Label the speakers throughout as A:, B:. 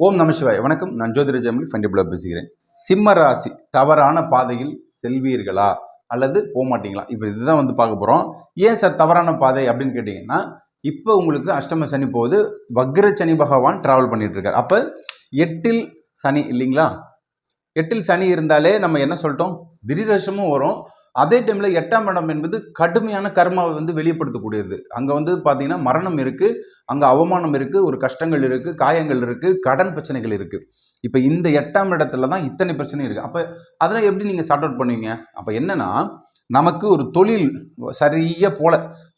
A: ஓம் நமசிவாய் வணக்கம். நான் ஜோதிர ஜெமினி ஃபண்டிபுலா பேசுகிறேன் சிம்ம ராசி தவறான பாதையில் செல்வீர்களா? அல்லது போக மாட்டீங்களா இப்போ இதுதான் வந்து பார்க்க போகிறோம் ஏன் சார் தவறான பாதை அப்படின்னு கேட்டிங்கன்னா இப்போ உங்களுக்கு அஷ்டம சனி போகுது. வக்ர சனி பகவான் ட்ராவல் பண்ணிட்டு இருக்கார் அப்போ எட்டில் சனி இல்லைங்களா? எட்டில் சனி இருந்தாலே நம்ம என்ன சொல்லிட்டோம்? திடீரஷமும் வரும். அதே டைமில் எட்டாம் இடம் என்பது கடுமையான கர்மாவை வந்து வெளிப்படுத்தக்கூடியது. அங்கே வந்து பார்த்தீங்கன்னா மரணம் இருக்குது அங்கே அவமானம் இருக்குது ஒரு கஷ்டங்கள் இருக்குது காயங்கள் இருக்குது கடன் பிரச்சனைகள் இருக்குது இப்போ இந்த எட்டாம் இடத்துல தான் இத்தனை பிரச்சனை இருக்குது அப்போ அதெல்லாம் எப்படி நீங்கள் சார்ட் அவுட் பண்ணுவீங்க? அப்போ என்னென்னா நமக்கு ஒரு தொழில் சரியாக போல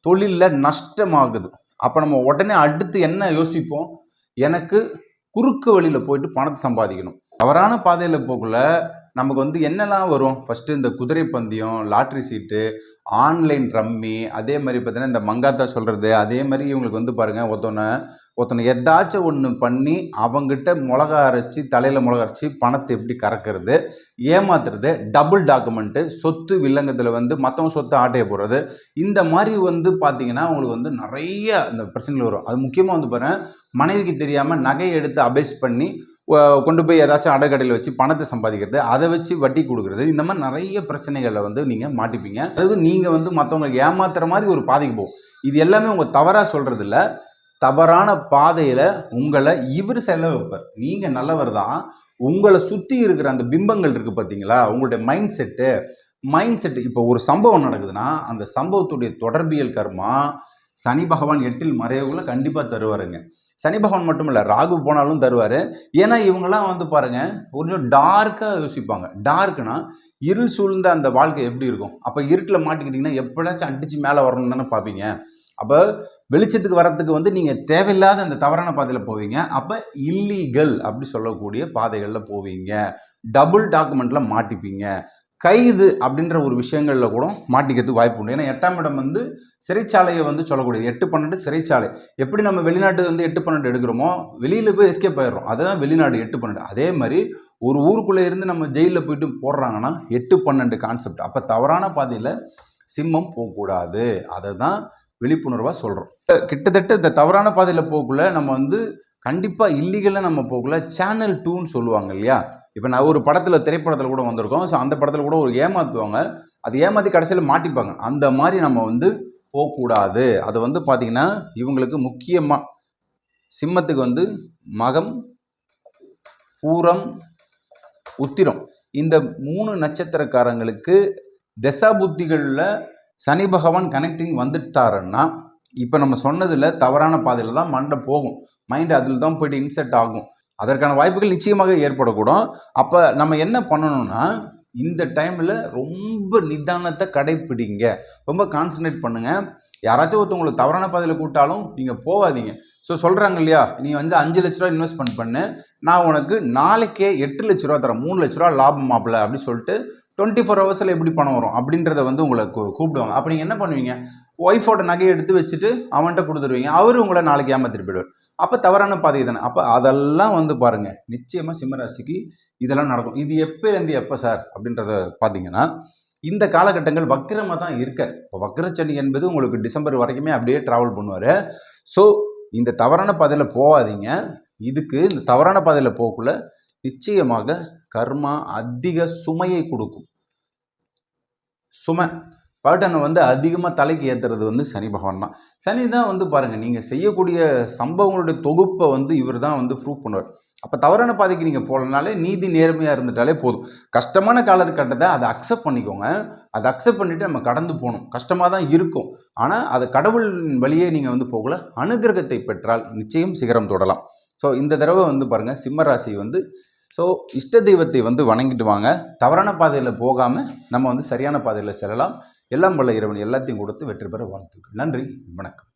A: தொழிலில் நஷ்டமாகுது. அப்போ நம்ம உடனே அடுத்து என்ன யோசிப்போம்? எனக்கு குறுக்கு வழியில் போயிட்டு பணத்தை சம்பாதிக்கணும். தவறான பாதையில் போகல நமக்கு வந்து என்னெல்லாம் வரும்? ஃபஸ்ட்டு இந்த குதிரை பந்தயம் லாட்ரி சீட்டு ஆன்லைன் ரம்மி அதே மாதிரி பார்த்தீங்கன்னா இந்த மங்காத்தா சொல்கிறது அதே மாதிரி இவங்களுக்கு வந்து பாருங்கள் ஒருத்தனை ஒருத்தனை எதாச்சும் ஒன்று பண்ணி அவங்ககிட்ட மிளகா அரைச்சி தலையில் மிளகா அரைச்சி பணத்தை எப்படி கறக்கிறது ஏமாத்துறது டபுள் டாக்குமெண்ட்டு சொத்து வில்லங்கத்தில் வந்து மற்றவங்க சொத்து ஆட்டைய போடுறது இந்த மாதிரி வந்து பார்த்தீங்கன்னா அவங்களுக்கு வந்து நிறைய இந்த பிரச்சனைகள் வரும். அது முக்கியமாக வந்து பாருங்கள் மனைவிக்கு தெரியாமல் நகையை எடுத்து அபேஸ் பண்ணி கொண்டு போய் ஏதாச்சும் அடக்கடையில் வச்சு பணத்தை சம்பாதிக்கிறது அதை வச்சு வட்டி கொடுக்குறது இந்த மாதிரி நிறைய பிரச்சனைகளில் வந்து நீங்கள் மாட்டிப்பீங்க. அதாவது நீங்கள் வந்து மற்றவங்களுக்கு ஏமாத்துற மாதிரி ஒரு பாதைக்கு போகும் இது எல்லாமே உங்கள் தவறாக சொல்கிறது இல்லை தவறான பாதையில் உங்களை இவர் செல்ல வைப்பார். நீங்கள் நல்லவர் தான். உங்களை சுற்றி இருக்கிற அந்த பிம்பங்கள் இருக்குது பார்த்தீங்களா உங்களுடைய மைண்ட் செட்டு மைண்ட் செட்டு இப்போ ஒரு சம்பவம் நடக்குதுன்னா அந்த சம்பவத்துடைய தொடர்பியல் கர்மா சனி பகவான் எட்டில் மறைவுகளை கண்டிப்பாக தருவாருங்க. சனி பகவான் மட்டும் இல்லை ராகு போனாலும் தருவார். ஏன்னா இவங்கெல்லாம் வந்து பாருங்கள் கொஞ்சம் டார்க்காக யோசிப்பாங்க. டார்க்குனா இருள் சூழ்ந்த அந்த வாழ்க்கை எப்படி இருக்கும்? அப்போ இருட்டில் மாட்டிக்கிட்டிங்கன்னா எப்படியாச்சும் அடித்து மேலே வரணும்னு தானே பார்ப்பீங்க அப்போ வெளிச்சத்துக்கு வரத்துக்கு வந்து நீங்கள் தேவையில்லாத அந்த தவறான பாதையில் போவீங்க. அப்போ இல்லீகல் அப்படி சொல்லக்கூடிய பாதைகளில் போவீங்க. டபுள் டாக்குமெண்ட்டில் மாட்டிப்பீங்க. கைது அப்படின்ற ஒரு விஷயங்களில் கூட மாட்டிக்கிறதுக்கு வாய்ப்பு உண்டு. ஏன்னா எட்டாம் இடம் வந்து சிறைச்சாலையை வந்து சொல்லக்கூடியது எட்டு பன்னெண்டு சிறைச்சாலை. எப்படி நம்ம வெளிநாட்டு வந்து எட்டு பன்னெண்டு எடுக்கிறோமோ வெளியில் போய் எஸ்கேப் ஆயிடுறோம். அதுதான் வெளிநாடு எட்டு பன்னெண்டு. அதே மாதிரி ஒரு ஊருக்குள்ளே இருந்து நம்ம ஜெயிலில் போயிட்டு போடுறாங்கன்னா எட்டு பன்னெண்டு கான்செப்ட் அப்போ தவறான பாதையில் சிம்மம் போகக்கூடாது. அதை தான் விழிப்புணர்வாக சொல்கிறோம் கிட்டத்தட்ட இந்த தவறான பாதையில் போகக்குள்ள நம்ம வந்து கண்டிப்பாக இல்லீகலாக நம்ம போகக்குள்ள சேனல் டூன்னு சொல்லுவாங்க இல்லையா? இப்போ நான் ஒரு படத்தில் திரைப்படத்தில் கூட வந்திருக்கோம். ஸோ அந்த படத்தில் கூட ஒரு ஏமாற்றுவாங்க அது ஏமாற்றி கடைசியில் மாட்டிப்பாங்க. அந்த மாதிரி நம்ம வந்து போகக்கூடாது. அது வந்து பார்த்திங்கன்னா இவங்களுக்கு முக்கியமாக சிம்மத்துக்கு வந்து மகம் பூரம் உத்திரம். இந்த மூணு நட்சத்திரக்காரங்களுக்கு தசா புத்திகளில் சனி பகவான் கனெக்டிங் வந்துட்டாருன்னா இப்போ நம்ம சொன்னதில் தவறான பாதையில் தான் மண்டை போகும். மைண்டு அதில் தான் போயிட்டு இன்செட் ஆகும். அதற்கான வாய்ப்புகள் நிச்சயமாக ஏற்படக்கூடும். அப்போ நம்ம என்ன பண்ணணும்னா இந்த டைமில் ரொம்ப நிதானத்தை கடைப்பிடிங்க. ரொம்ப கான்சன்ட்ரேட் பண்ணுங்கள் யாராச்சும் ஒருத்தவங்களை தவறான பாதையில் கூட்டாலும் நீங்கள் போகாதீங்க. ஸோ சொல்கிறாங்க இல்லையா? நீ வந்து அஞ்சு லட்ச ரூபா இன்வெஸ்ட்மெண்ட் பண்ணு நான் உனக்கு நாளைக்கே எட்டு லட்ச ரூபா தரேன். மூணு லட்ச ரூபா லாபம் மாப்பிள்ள அப்படின்னு சொல்லிட்டு டுவெண்ட்டி ஃபோர் ஹவர்ஸில் எப்படி பணம் வரும்? அப்படின்றத வந்து உங்களை கூப்பிடுவாங்க. அப்போ நீங்கள் என்ன பண்ணுவீங்க? ஒய்ஃபோட நகையை எடுத்து வச்சுட்டு அவன்கிட்ட கொடுத்துருவீங்க. அவர் உங்களை நாளைக்கு ஏமாத்திட்டு போயிடுவார். அப்போ தவறான பாதை தானே அப்போ அதெல்லாம் வந்து பாருங்கள் நிச்சயமாக சிம்மராசிக்கு இதெல்லாம் நடக்கும். இது எப்போலேருந்து எப்போ சார் அப்படின்றத பார்த்தீங்கன்னா இந்த காலகட்டங்கள் வக்கிரமாக தான் இருக்க. இப்போ வக்கரச்சனி என்பது உங்களுக்கு டிசம்பர் வரைக்குமே அப்படியே ட்ராவல் பண்ணுவார். ஸோ இந்த தவறான பாதையில் போகாதீங்க. இதுக்கு இந்த தவறான பாதையில் போகக்குள்ள நிச்சயமாக கர்மா அதிக சுமையை கொடுக்கும். சுமை. பேட்டர்னை வந்து அதிகமாக தலைக்கு ஏற்றுறது வந்து சனி பகவான் தான். சனி தான் வந்து பாருங்கள் நீங்கள் செய்யக்கூடிய சம்பவங்களுடைய தொகுப்பை வந்து இவர் தான் வந்து ப்ரூவ் பண்ணுவார். அப்போ தவறான பாதைக்கு நீங்கள் போகலனாலே நீதி நேர்மையாக இருந்துட்டாலே போதும். கஷ்டமான காலகட்டத்தை அதை அக்செப்ட் பண்ணிக்கோங்க. அதை அக்செப்ட் பண்ணிவிட்டு நம்ம கடந்து போகணும். கஷ்டமாக தான் இருக்கும். ஆனால் அதை கடவுளின் வழியே நீங்கள் வந்து போகல அனுகிரகத்தை பெற்றால் நிச்சயம் சிகரம் தொடலாம். ஸோ இந்த தடவை வந்து பாருங்கள் சிம்மராசி வந்து ஸோ இஷ்ட தெய்வத்தை வந்து வணங்கிட்டு வாங்க. தவறான பாதையில் போகாமல் நம்ம வந்து சரியான பாதையில் செல்லலாம். எல்லாம் வல்ல இறைவன் எல்லாத்தையும் கொடுத்து வெற்றி பெற வாழ்த்துக்கள். நன்றி வணக்கம்.